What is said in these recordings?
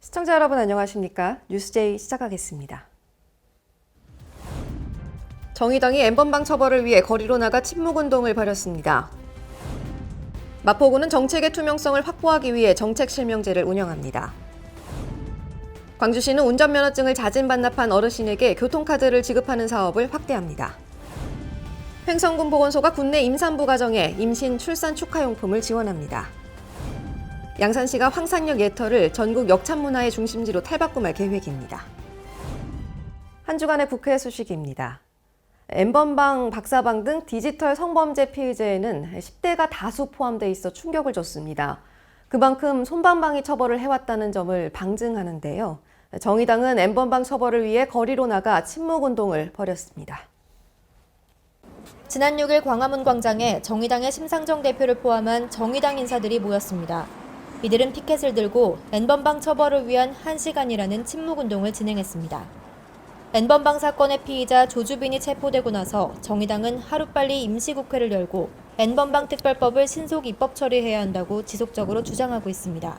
시청자 여러분 안녕하십니까? 뉴스제이 시작하겠습니다. 정의당이 엠번방 처벌을 위해 거리로 나가 침묵운동을 벌였습니다. 마포구는 정책의 투명성을 확보하기 위해 정책 실명제를 운영합니다. 광주시는 운전면허증을 자진 반납한 어르신에게 교통카드를 지급하는 사업을 확대합니다. 횡성군 보건소가 국내 임산부 가정에 임신 출산 축하용품을 지원합니다. 양산시가 황산역 예터를 전국 역참 문화의 중심지로 탈바꿈할 계획입니다. 한 주간의 국회 소식입니다. 엠번방, 박사방 등 디지털 성범죄 피의제에는 10대가 다수 포함돼 있어 충격을 줬습니다. 그만큼 손방망이 처벌을 해왔다는 점을 방증하는데요. 정의당은 엠번방 처벌을 위해 거리로 나가 침묵운동을 벌였습니다. 지난 6일 광화문 광장에 정의당의 심상정 대표를 포함한 정의당 인사들이 모였습니다. 이들은 피켓을 들고 N번방 처벌을 위한 1시간이라는 침묵운동을 진행했습니다. N번방 사건의 피의자 조주빈이 체포되고 나서 정의당은 하루빨리 임시국회를 열고 N번방 특별법을 신속 입법 처리해야 한다고 지속적으로 주장하고 있습니다.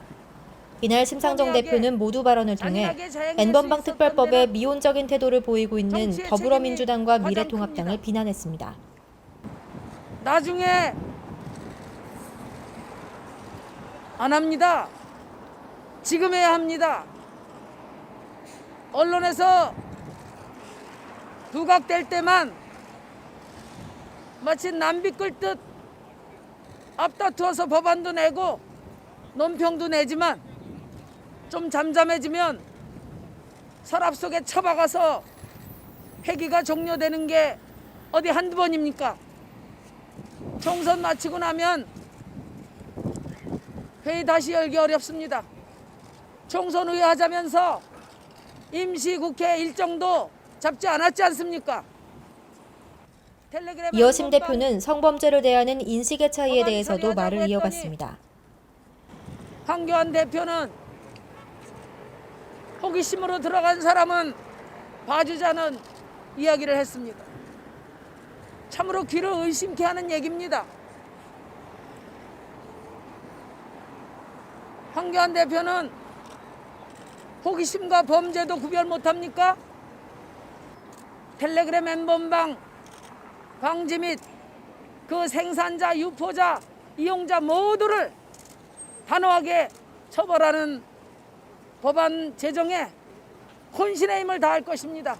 이날 심상정 대표는 모두 발언을 통해 N번방 특별법에 미온적인 태도를 보이고 있는 더불어민주당과 미래통합당을 비난했습니다. 나중에 안 합니다. 지금 해야 합니다. 언론에서 부각될 때만 마치 남비 끌듯 앞다투어서 법안도 내고 논평도 내지만 좀 잠잠해지면 서랍 속에 처박아서 회기가 종료되는 게 어디 한두 번입니까? 총선 마치고 나면 회의 다시 열기 어렵습니다. 총선 후에 하자면서 임시국회 일정도 잡지 않았지 않습니까? 이어심 대표는 성범죄를 대하는 인식의 차이에 대해서도 말을 이어갔습니다. 황교안 대표는 호기심으로 들어간 사람은 봐주자는 이야기를 했습니다. 참으로 귀를 의심케 하는 얘기입니다. 황교안 대표는 호기심과 범죄도 구별 못합니까? 텔레그램 엠번방 방지 및 그 생산자, 유포자, 이용자 모두를 단호하게 처벌하는 법안 제정에 혼신의 힘을 다할 것입니다.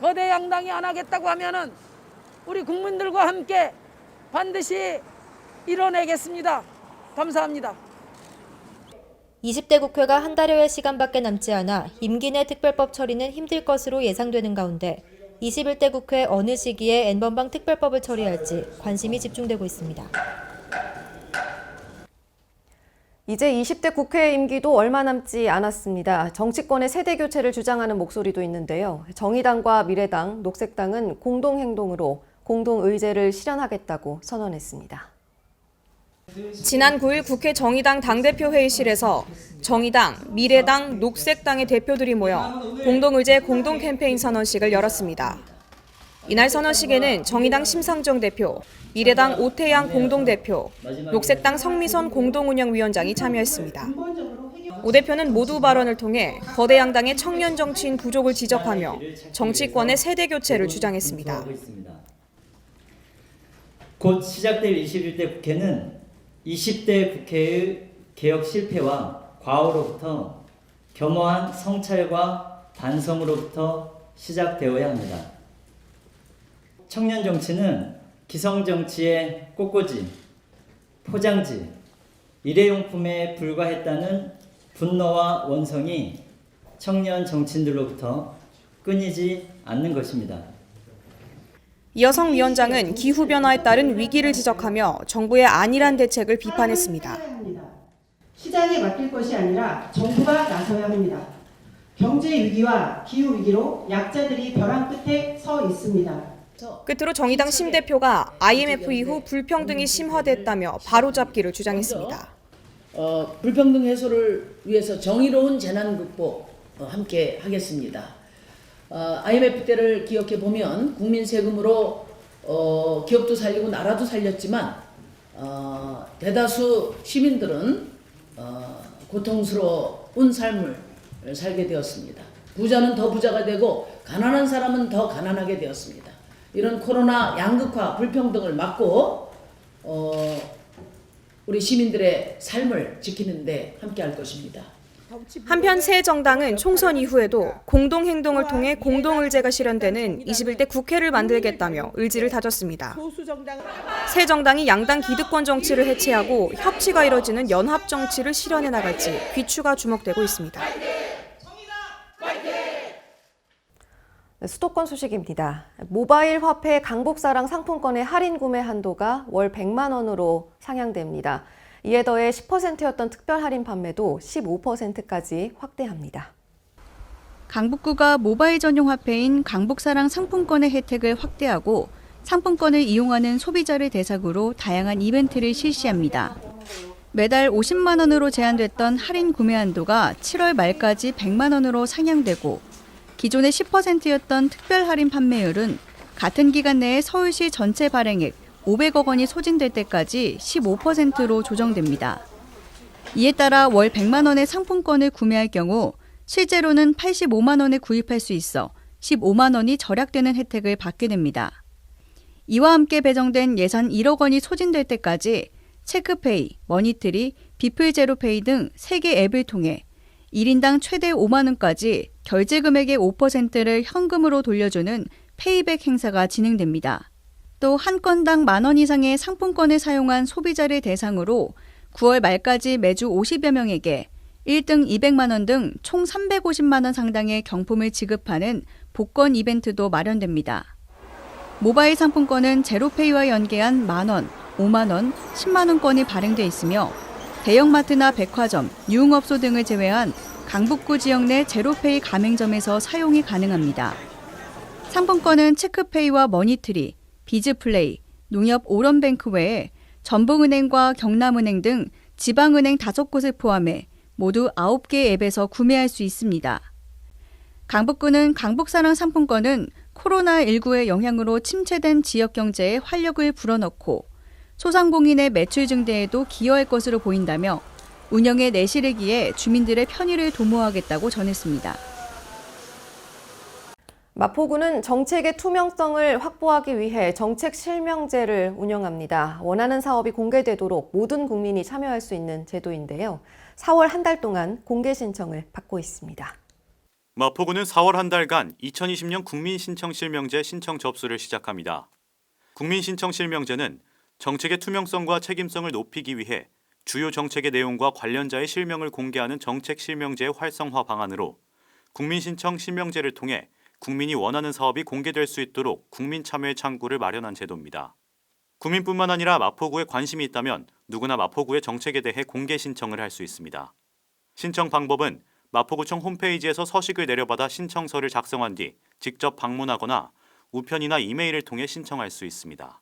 거대 양당이 안 하겠다고 하면은 우리 국민들과 함께 반드시 이뤄내겠습니다. 감사합니다. 20대 국회가 한 달여의 시간밖에 남지 않아 임기 내 특별법 처리는 힘들 것으로 예상되는 가운데 21대 국회 어느 시기에 N번방 특별법을 처리할지 관심이 집중되고 있습니다. 이제 20대 국회 임기도 얼마 남지 않았습니다. 정치권의 세대 교체를 주장하는 목소리도 있는데요. 정의당과 미래당, 녹색당은 공동 행동으로 공동 의제를 실현하겠다고 선언했습니다. 지난 9일 국회 정의당 당대표 회의실에서 정의당, 미래당, 녹색당의 대표들이 모여 공동의제 공동 캠페인 선언식을 열었습니다. 이날 선언식에는 정의당 심상정 대표, 미래당 오태양 공동대표, 녹색당 성미선 공동운영위원장이 참여했습니다. 오 대표는 모두 발언을 통해 거대 양당의 청년 정치인 부족을 지적하며 정치권의 세대 교체를 주장했습니다. 곧 시작될 21대 국회는 20대 국회의 개혁 실패와 과오로부터 겸허한 성찰과 반성으로부터 시작되어야 합니다. 청년 정치는 기성 정치의 꽃꽂이, 포장지, 일회용품에 불과했다는 분노와 원성이 청년 정치인들로부터 끊이지 않는 것입니다. 이여성 위원장은 기후변화에 따른 위기를 지적하며 정부의 안일한 대책을 비판했습니다. 시장에 맡길 것이 아니라 정부가 나서야 합니다. 경제 위기와 기후 위기로 약자들이 벼랑 끝에 서 있습니다. 끝으로 정의당 심 대표가 IMF 이후 불평등이 심화됐다며 바로잡기를 주장했습니다. 어, 불평등 해소를 위해서 정의로운 재난 극복 어, 함께 하겠습니다. 어, IMF 때를 기억해 보면 국민 세금으로 어, 기업도 살리고 나라도 살렸지만 어, 대다수 시민들은 어, 고통스러운 삶을 살게 되었습니다. 부자는 더 부자가 되고 가난한 사람은 더 가난하게 되었습니다. 이런 코로나 양극화 불평등을 막고 어, 우리 시민들의 삶을 지키는데 함께 할 것입니다. 한편 새 정당은 총선 이후에도 공동 행동을 통해 공동 의제가 실현되는 21대 국회를 만들겠다며 의지를 다졌습니다. 새 정당이 양당 기득권 정치를 해체하고 협치가 이뤄지는 연합 정치를 실현해 나갈지 귀추가 주목되고 있습니다. 네, 수도권 소식입니다. 모바일 화폐 강북사랑 상품권의 할인 구매 한도가 월 100만 원으로 상향됩니다. 이에 더해 10%였던 특별 할인 판매도 15%까지 확대합니다. 강북구가 모바일 전용 화폐인 강북사랑 상품권의 혜택을 확대하고 상품권을 이용하는 소비자를 대상으로 다양한 이벤트를 실시합니다. 매달 50만 원으로 제한됐던 할인 구매 한도가 7월 말까지 100만 원으로 상향되고 기존의 10%였던 특별 할인 판매율은 같은 기간 내에 서울시 전체 발행액 500억 원이 소진될 때까지 15%로 조정됩니다. 이에 따라 월 100만 원의 상품권을 구매할 경우 실제로는 85만 원에 구입할 수 있어 15만 원이 절약되는 혜택을 받게 됩니다. 이와 함께 배정된 예산 1억 원이 소진될 때까지 체크페이, 머니트리, 비플제로페이 등 3개 앱을 통해 1인당 최대 5만 원까지 결제 금액의 5%를 현금으로 돌려주는 페이백 행사가 진행됩니다. 또 한 건당 만 원 이상의 상품권을 사용한 소비자를 대상으로 9월 말까지 매주 50여 명에게 1등 200만 원 등 총 350만 원 상당의 경품을 지급하는 복권 이벤트도 마련됩니다. 모바일 상품권은 제로페이와 연계한 만 원, 5만 원, 10만 원권이 발행돼 있으며 대형마트나 백화점, 유흥업소 등을 제외한 강북구 지역 내 제로페이 가맹점에서 사용이 가능합니다. 상품권은 체크페이와 머니트리, 비즈플레이, 농협 오런뱅크 외에 전북은행과 경남은행 등 지방은행 5곳을 포함해 모두 9개 앱에서 구매할 수 있습니다. 강북구는 강북사랑 상품권은 코로나19의 영향으로 침체된 지역 경제에 활력을 불어넣고 소상공인의 매출 증대에도 기여할 것으로 보인다며 운영에 내실을 기해 주민들의 편의를 도모하겠다고 전했습니다. 마포구는 정책의 투명성을 확보하기 위해 정책 실명제를 운영합니다. 원하는 사업이 공개되도록 모든 국민이 참여할 수 있는 제도인데요. 4월 한 달 동안 공개 신청을 받고 있습니다. 마포구는 4월 한 달간 2020년 국민신청실명제 신청 접수를 시작합니다. 국민신청실명제는 정책의 투명성과 책임성을 높이기 위해 주요 정책의 내용과 관련자의 실명을 공개하는 정책 실명제의 활성화 방안으로 국민신청 실명제를 통해 국민이 원하는 사업이 공개될 수 있도록 국민 참여의 창구를 마련한 제도입니다. 국민뿐만 아니라 마포구에 관심이 있다면 누구나 마포구의 정책에 대해 공개 신청을 할 수 있습니다. 신청 방법은 마포구청 홈페이지에서 서식을 내려받아 신청서를 작성한 뒤 직접 방문하거나 우편이나 이메일을 통해 신청할 수 있습니다.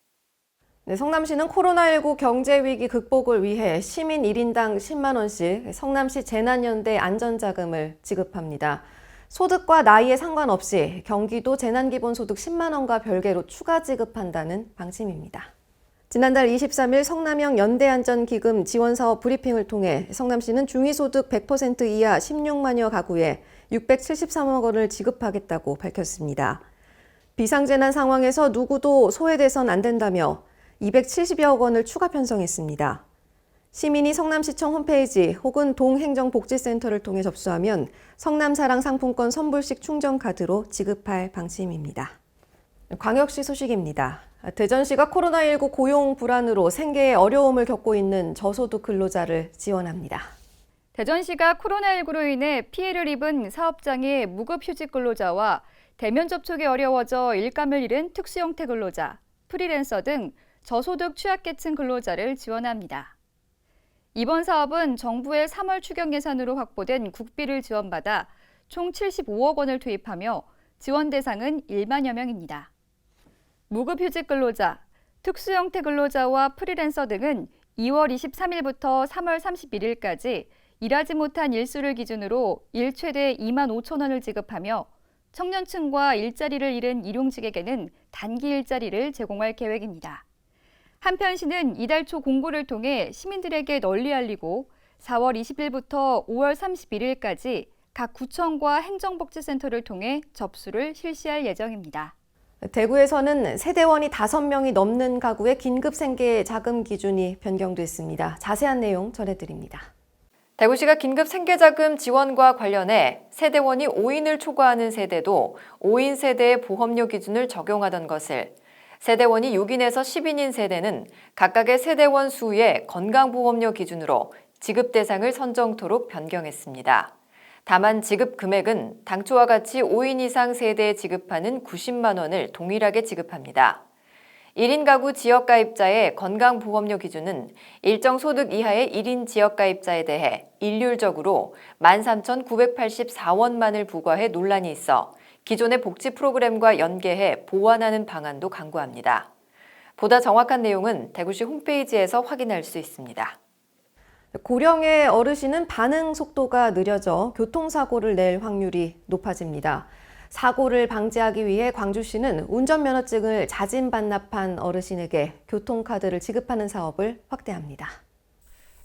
네, 성남시는 코로나19 경제 위기 극복을 위해 시민 1인당 10만 원씩 성남시 재난연대 안전자금을 지급합니다. 소득과 나이에 상관없이 경기도 재난기본소득 10만 원과 별개로 추가 지급한다는 방침입니다. 지난달 23일 성남형 연대안전기금 지원사업 브리핑을 통해 성남시는 중위소득 100% 이하 16만여 가구에 673억 원을 지급하겠다고 밝혔습니다. 비상재난 상황에서 누구도 소외돼선 안 된다며 270여억 원을 추가 편성했습니다. 시민이 성남시청 홈페이지 혹은 동행정복지센터를 통해 접수하면 성남사랑 상품권 선불식 충전 카드로 지급할 방침입니다. 광역시 소식입니다. 대전시가 코로나19 고용 불안으로 생계에 어려움을 겪고 있는 저소득 근로자를 지원합니다. 대전시가 코로나19로 인해 피해를 입은 사업장의 무급휴직 근로자와 대면 접촉이 어려워져 일감을 잃은 특수형태 근로자, 프리랜서 등 저소득 취약계층 근로자를 지원합니다. 이번 사업은 정부의 3월 추경 예산으로 확보된 국비를 지원받아 총 75억 원을 투입하며 지원 대상은 1만여 명입니다. 무급휴직 근로자, 특수 형태 근로자와 프리랜서 등은 2월 23일부터 3월 31일까지 일하지 못한 일수를 기준으로 일 최대 2만 5천 원을 지급하며 청년층과 일자리를 잃은 일용직에게는 단기 일자리를 제공할 계획입니다. 한편 시는 이달 초 공고를 통해 시민들에게 널리 알리고 4월 20일부터 5월 31일까지 각 구청과 행정복지센터를 통해 접수를 실시할 예정입니다. 대구에서는 세대원이 5명이 넘는 가구의 긴급 생계 자금 기준이 변경됐습니다. 자세한 내용 전해드립니다. 대구시가 긴급 생계자금 지원과 관련해 세대원이 5인을 초과하는 세대도 5인 세대의 보험료 기준을 적용하던 것을 세대원이 6인에서 10인인 세대는 각각의 세대원 수의 건강보험료 기준으로 지급 대상을 선정토록 변경했습니다. 다만 지급 금액은 당초와 같이 5인 이상 세대에 지급하는 90만 원을 동일하게 지급합니다. 1인 가구 지역가입자의 건강보험료 기준은 일정 소득 이하의 1인 지역가입자에 대해 일률적으로 13,984원만을 부과해 논란이 있어 기존의 복지 프로그램과 연계해 보완하는 방안도 강구합니다. 보다 정확한 내용은 대구시 홈페이지에서 확인할 수 있습니다. 고령의 어르신은 반응 속도가 느려져 교통사고를 낼 확률이 높아집니다. 사고를 방지하기 위해 광주시는 운전면허증을 자진 반납한 어르신에게 교통카드를 지급하는 사업을 확대합니다.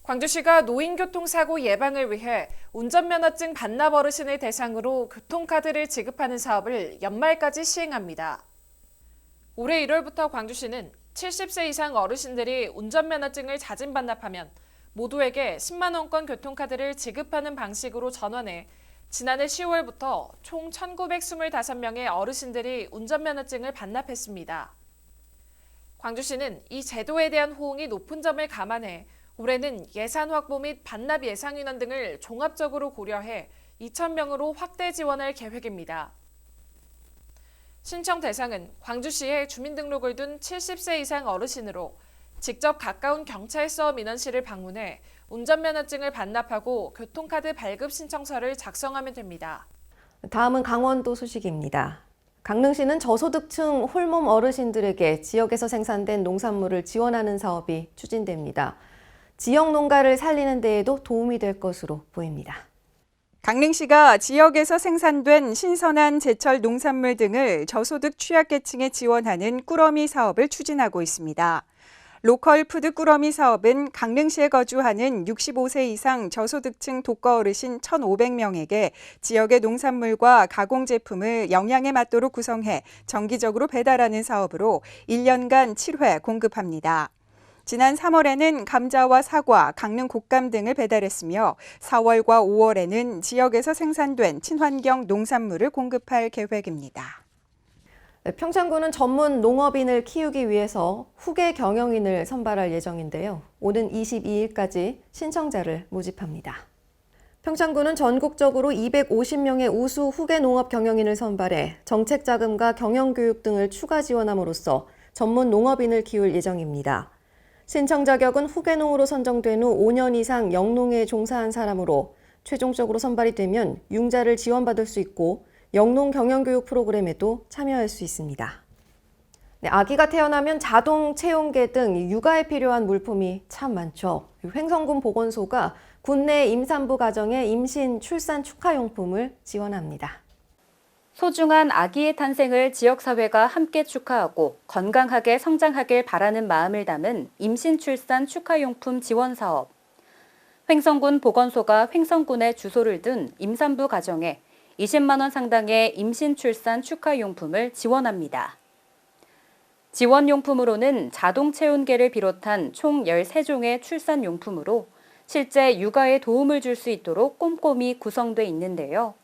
광주시가 노인교통사고 예방을 위해 운전면허증 반납 어르신을 대상으로 교통카드를 지급하는 사업을 연말까지 시행합니다. 올해 1월부터 광주시는 70세 이상 어르신들이 운전면허증을 자진 반납하면 모두에게 10만 원권 교통카드를 지급하는 방식으로 전환해 지난해 10월부터 총 1925명의 어르신들이 운전면허증을 반납했습니다. 광주시는 이 제도에 대한 호응이 높은 점을 감안해 올해는 예산 확보 및 반납 예상 인원 등을 종합적으로 고려해 2,000명으로 확대 지원할 계획입니다. 신청 대상은 광주시에 주민등록을 둔 70세 이상 어르신으로 직접 가까운 경찰서 민원실을 방문해 운전면허증을 반납하고 교통카드 발급 신청서를 작성하면 됩니다. 다음은 강원도 소식입니다. 강릉시는 저소득층 홀몸 어르신들에게 지역에서 생산된 농산물을 지원하는 사업이 추진됩니다. 지역 농가를 살리는 데에도 도움이 될 것으로 보입니다. 강릉시가 지역에서 생산된 신선한 제철 농산물 등을 저소득 취약계층에 지원하는 꾸러미 사업을 추진하고 있습니다. 로컬 푸드 꾸러미 사업은 강릉시에 거주하는 65세 이상 저소득층 독거 어르신 1,500명에게 지역의 농산물과 가공 제품을 영양에 맞도록 구성해 정기적으로 배달하는 사업으로 1년간 7회 공급합니다. 지난 3월에는 감자와 사과, 강릉 곶감 등을 배달했으며 4월과 5월에는 지역에서 생산된 친환경 농산물을 공급할 계획입니다. 평창구는 전문 농업인을 키우기 위해서 후계 경영인을 선발할 예정인데요. 오는 22일까지 신청자를 모집합니다. 평창구는 전국적으로 250명의 우수 후계 농업 경영인을 선발해 정책 자금과 경영 교육 등을 추가 지원함으로써 전문 농업인을 키울 예정입니다. 신청 자격은 후계농으로 선정된 후 5년 이상 영농에 종사한 사람으로 최종적으로 선발이 되면 융자를 지원받을 수 있고 영농 경영교육 프로그램에도 참여할 수 있습니다. 네, 아기가 태어나면 자동 체온계 등 육아에 필요한 물품이 참 많죠. 횡성군 보건소가 군내 임산부 가정의 임신, 출산 축하용품을 지원합니다. 소중한 아기의 탄생을 지역사회가 함께 축하하고 건강하게 성장하길 바라는 마음을 담은 임신 출산 축하용품 지원 사업. 횡성군 보건소가 횡성군에 주소를 둔 임산부 가정에 20만 원 상당의 임신 출산 축하용품을 지원합니다. 지원용품으로는 자동 체온계를 비롯한 총 13종의 출산용품으로 실제 육아에 도움을 줄 수 있도록 꼼꼼히 구성돼 있는데요.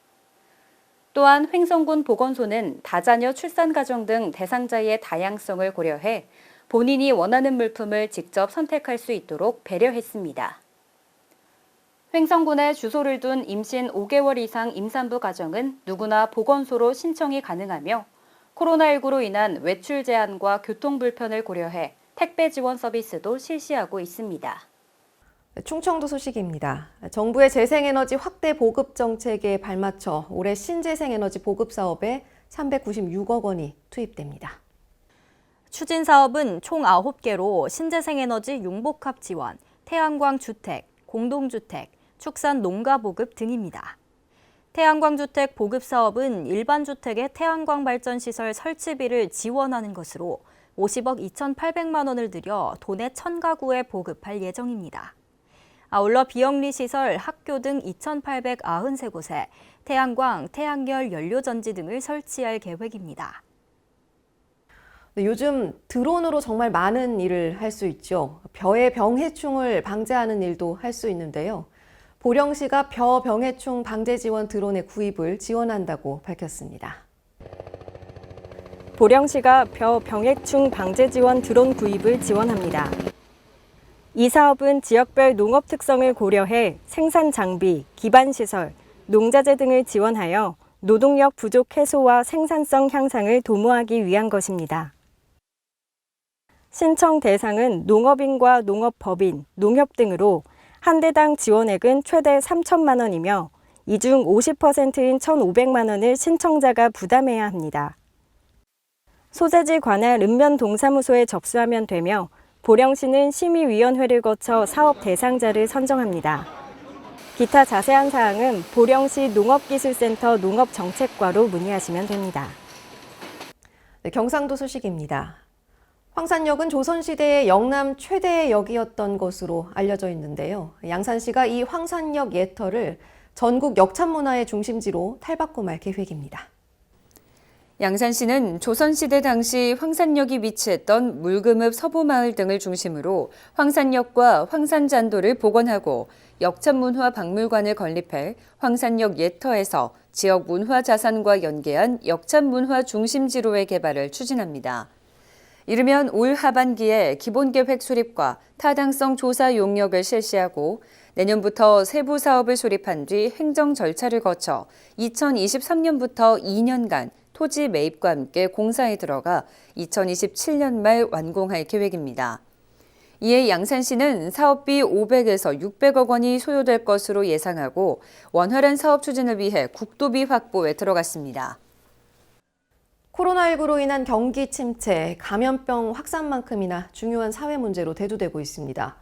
또한 횡성군 보건소는 다자녀 출산 가정 등 대상자의 다양성을 고려해 본인이 원하는 물품을 직접 선택할 수 있도록 배려했습니다. 횡성군에 주소를 둔 임신 5개월 이상 임산부 가정은 누구나 보건소로 신청이 가능하며 코로나19로 인한 외출 제한과 교통 불편을 고려해 택배 지원 서비스도 실시하고 있습니다. 충청도 소식입니다. 정부의 재생에너지 확대 보급 정책에 발맞춰 올해 신재생에너지 보급 사업에 396억 원이 투입됩니다. 추진 사업은 총 9개로 신재생에너지 융복합 지원, 태양광 주택, 공동주택, 축산 농가 보급 등입니다. 태양광 주택 보급 사업은 일반 주택의 태양광 발전 시설 설치비를 지원하는 것으로 50억 2,800만 원을 들여 도내 1,000가구에 보급할 예정입니다. 아울러 비영리 시설, 학교 등 2,893곳에 태양광, 태양열 연료전지 등을 설치할 계획입니다. 네, 요즘 드론으로 정말 많은 일을 할 수 있죠. 벼의 병해충을 방제하는 일도 할 수 있는데요. 보령시가 벼 병해충 방제 지원 드론의 구입을 지원한다고 밝혔습니다. 보령시가 벼 병해충 방제 지원 드론 구입을 지원합니다. 이 사업은 지역별 농업 특성을 고려해 생산 장비, 기반 시설, 농자재 등을 지원하여 노동력 부족 해소와 생산성 향상을 도모하기 위한 것입니다. 신청 대상은 농업인과 농업법인, 농협 등으로 한 대당 지원액은 최대 3천만 원이며 이 중 50%인 1,500만 원을 신청자가 부담해야 합니다. 소재지 관할 읍면 동사무소에 접수하면 되며 보령시는 심의위원회를 거쳐 사업 대상자를 선정합니다. 기타 자세한 사항은 보령시 농업기술센터 농업정책과로 문의하시면 됩니다. 네, 경상도 소식입니다. 황산역은 조선시대의 영남 최대의 역이었던 것으로 알려져 있는데요. 양산시가 이 황산역 예터를 전국 역참문화의 중심지로 탈바꿈할 계획입니다. 양산시는 조선시대 당시 황산역이 위치했던 물금읍 서보마을 등을 중심으로 황산역과 황산잔도를 복원하고 역참문화 박물관을 건립해 황산역 예터에서 지역 문화 자산과 연계한 역참문화 중심지로의 개발을 추진합니다. 이르면 올 하반기에 기본계획 수립과 타당성 조사 용역을 실시하고 내년부터 세부 사업을 수립한 뒤 행정 절차를 거쳐 2023년부터 2년간 토지 매입과 함께 공사에 들어가 2027년 말 완공할 계획입니다. 이에 양산시는 사업비 500에서 600억 원이 소요될 것으로 예상하고 원활한 사업 추진을 위해 국도비 확보에 들어갔습니다. 코로나19로 인한 경기 침체, 감염병 확산만큼이나 중요한 사회 문제로 대두되고 있습니다.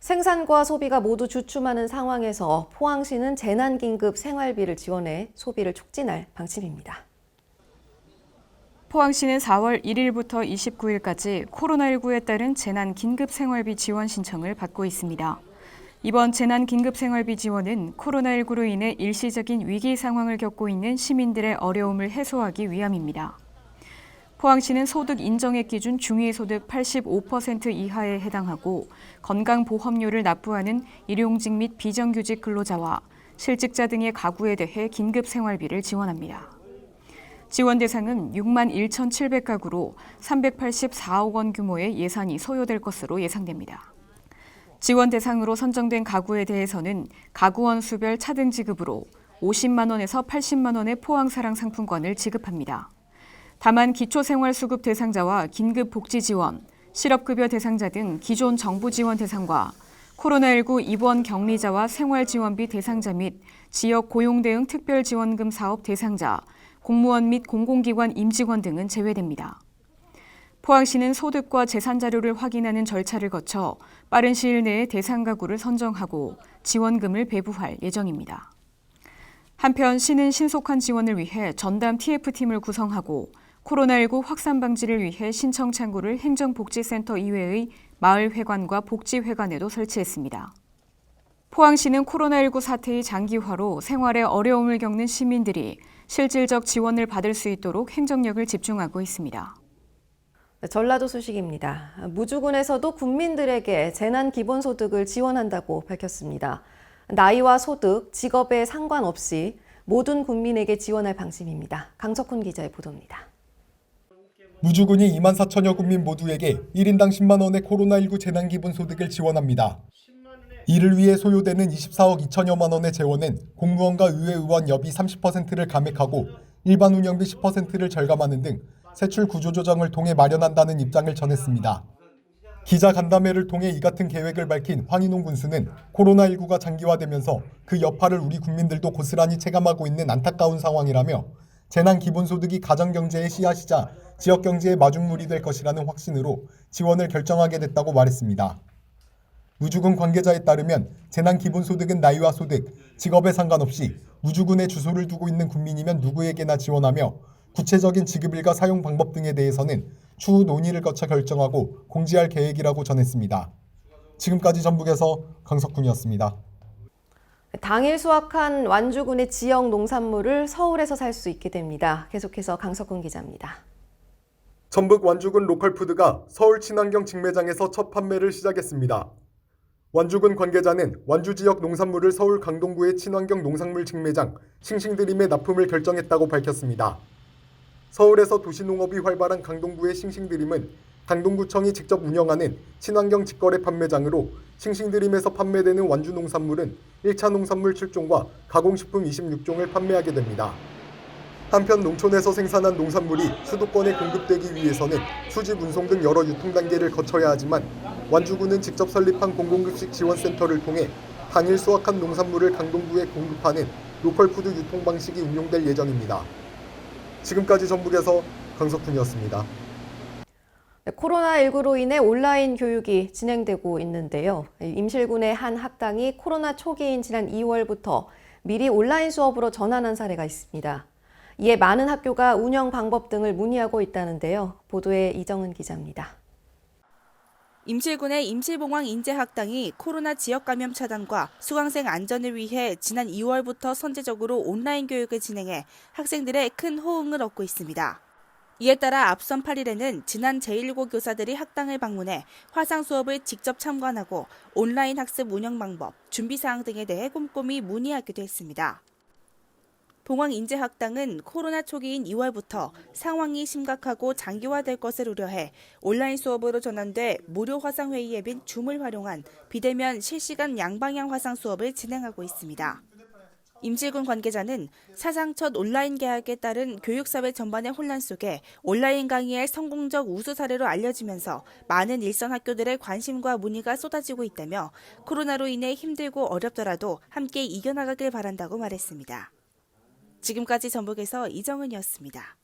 생산과 소비가 모두 주춤하는 상황에서 포항시는 재난긴급 생활비를 지원해 소비를 촉진할 방침입니다. 포항시는 4월 1일부터 29일까지 코로나19에 따른 재난 긴급 생활비 지원 신청을 받고 있습니다. 이번 재난 긴급 생활비 지원은 코로나19로 인해 일시적인 위기 상황을 겪고 있는 시민들의 어려움을 해소하기 위함입니다. 포항시는 소득 인정액 기준 중위소득 85% 이하에 해당하고 건강보험료를 납부하는 일용직 및 비정규직 근로자와 실직자 등의 가구에 대해 긴급 생활비를 지원합니다. 지원 대상은 6만 1,700가구로 384억 원 규모의 예산이 소요될 것으로 예상됩니다. 지원 대상으로 선정된 가구에 대해서는 가구원 수별 차등 지급으로 50만 원에서 80만 원의 포항사랑 상품권을 지급합니다. 다만 기초생활수급 대상자와 긴급복지 지원, 실업급여 대상자 등 기존 정부 지원 대상과 코로나19 입원 격리자와 생활지원비 대상자 및 지역 고용대응 특별지원금 사업 대상자, 공무원 및 공공기관 임직원 등은 제외됩니다. 포항시는 소득과 재산 자료를 확인하는 절차를 거쳐 빠른 시일 내에 대상 가구를 선정하고 지원금을 배부할 예정입니다. 한편 시는 신속한 지원을 위해 전담 TF팀을 구성하고 코로나19 확산 방지를 위해 신청 창구를 행정복지센터 이외의 마을회관과 복지회관에도 설치했습니다. 포항시는 코로나19 사태의 장기화로 생활에 어려움을 겪는 시민들이 실질적 지원을 받을 수 있도록 행정력을 집중하고 있습니다. 네, 전라도 소식입니다. 무주군에서도 국민들에게 재난 기본소득을 지원한다고 밝혔습니다. 나이와 소득, 직업에 상관없이 모든 국민에게 지원할 방침입니다. 강석훈 기자의 보도입니다. 무주군이 2만 4천여 국민 모두에게 1인당 10만 원의 코로나19 재난 기본소득을 지원합니다. 이를 위해 소요되는 24억 2천여만 원의 재원은 공무원과 의회 의원 여비 30%를 감액하고 일반 운영비 10%를 절감하는 등 세출 구조 조정을 통해 마련한다는 입장을 전했습니다. 기자 간담회를 통해 이 같은 계획을 밝힌 황인홍 군수는 코로나19가 장기화되면서 그 여파를 우리 국민들도 고스란히 체감하고 있는 안타까운 상황이라며 재난 기본소득이 가정경제의 씨앗이자 지역경제의 마중물이 될 것이라는 확신으로 지원을 결정하게 됐다고 말했습니다. 무주군 관계자에 따르면 재난 기본소득은 나이와 소득, 직업에 상관없이 무주군에 주소를 두고 있는 국민이면 누구에게나 지원하며 구체적인 지급일과 사용 방법 등에 대해서는 추후 논의를 거쳐 결정하고 공지할 계획이라고 전했습니다. 지금까지 전북에서 강석훈이었습니다. 당일 수확한 완주군의 지역 농산물을 서울에서 살 수 있게 됩니다. 계속해서 강석훈 기자입니다. 전북 완주군 로컬푸드가 서울 친환경 직매장에서 첫 판매를 시작했습니다. 완주군 관계자는 완주 지역 농산물을 서울 강동구의 친환경 농산물 직매장 싱싱드림에 납품을 결정했다고 밝혔습니다. 서울에서 도시농업이 활발한 강동구의 싱싱드림은 강동구청이 직접 운영하는 친환경 직거래 판매장으로 싱싱드림에서 판매되는 완주 농산물은 1차 농산물 7종과 가공식품 26종을 판매하게 됩니다. 한편 농촌에서 생산한 농산물이 수도권에 공급되기 위해서는 수집 운송 등 여러 유통 단계를 거쳐야 하지만 완주군은 직접 설립한 공공급식 지원센터를 통해 당일 수확한 농산물을 강동구에 공급하는 로컬푸드 유통 방식이 운용될 예정입니다. 지금까지 전북에서 강석훈이었습니다. 네, 코로나19로 인해 온라인 교육이 진행되고 있는데요. 임실군의 한 학당이 코로나 초기인 지난 2월부터 미리 온라인 수업으로 전환한 사례가 있습니다. 이에 많은 학교가 운영 방법 등을 문의하고 있다는데요. 보도에 이정은 기자입니다. 임실군의 임실봉황 인재학당이 코로나 지역 감염 차단과 수강생 안전을 위해 지난 2월부터 선제적으로 온라인 교육을 진행해 학생들의 큰 호응을 얻고 있습니다. 이에 따라 앞선 8일에는 지난 제1고 교사들이 학당을 방문해 화상 수업을 직접 참관하고 온라인 학습 운영 방법, 준비 사항 등에 대해 꼼꼼히 문의하기도 했습니다. 봉황인재학당은 코로나 초기인 2월부터 상황이 심각하고 장기화될 것을 우려해 온라인 수업으로 전환돼 무료 화상회의 앱인 줌을 활용한 비대면 실시간 양방향 화상 수업을 진행하고 있습니다. 임실군 관계자는 사상 첫 온라인 개학에 따른 교육사회 전반의 혼란 속에 온라인 강의의 성공적 우수 사례로 알려지면서 많은 일선 학교들의 관심과 문의가 쏟아지고 있다며 코로나로 인해 힘들고 어렵더라도 함께 이겨나가길 바란다고 말했습니다. 지금까지 전북에서 이정은이었습니다.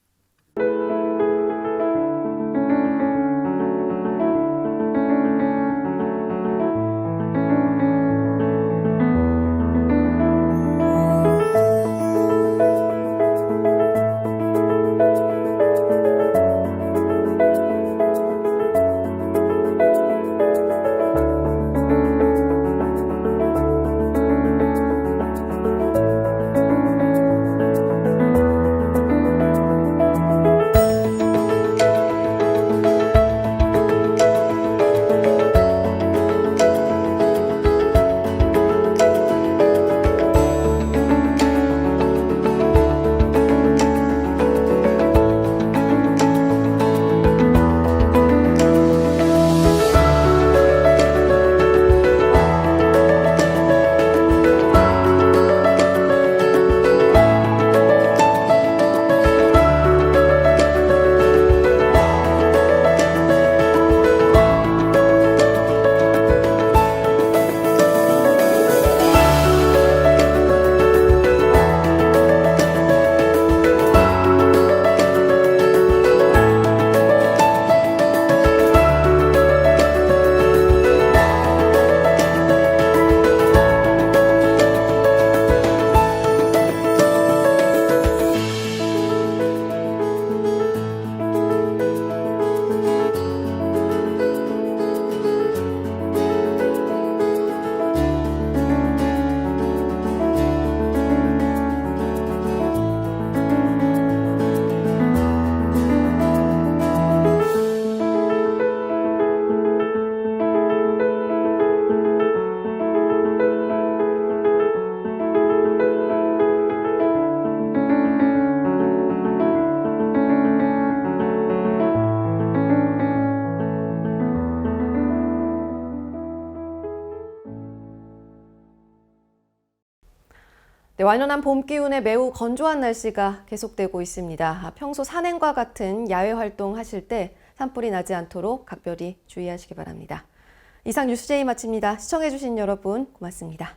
네, 완연한 봄 기운에 매우 건조한 날씨가 계속되고 있습니다. 아, 평소 산행과 같은 야외 활동 하실 때 산불이 나지 않도록 각별히 주의하시기 바랍니다. 이상 뉴스제이 마칩니다. 시청해주신 여러분 고맙습니다.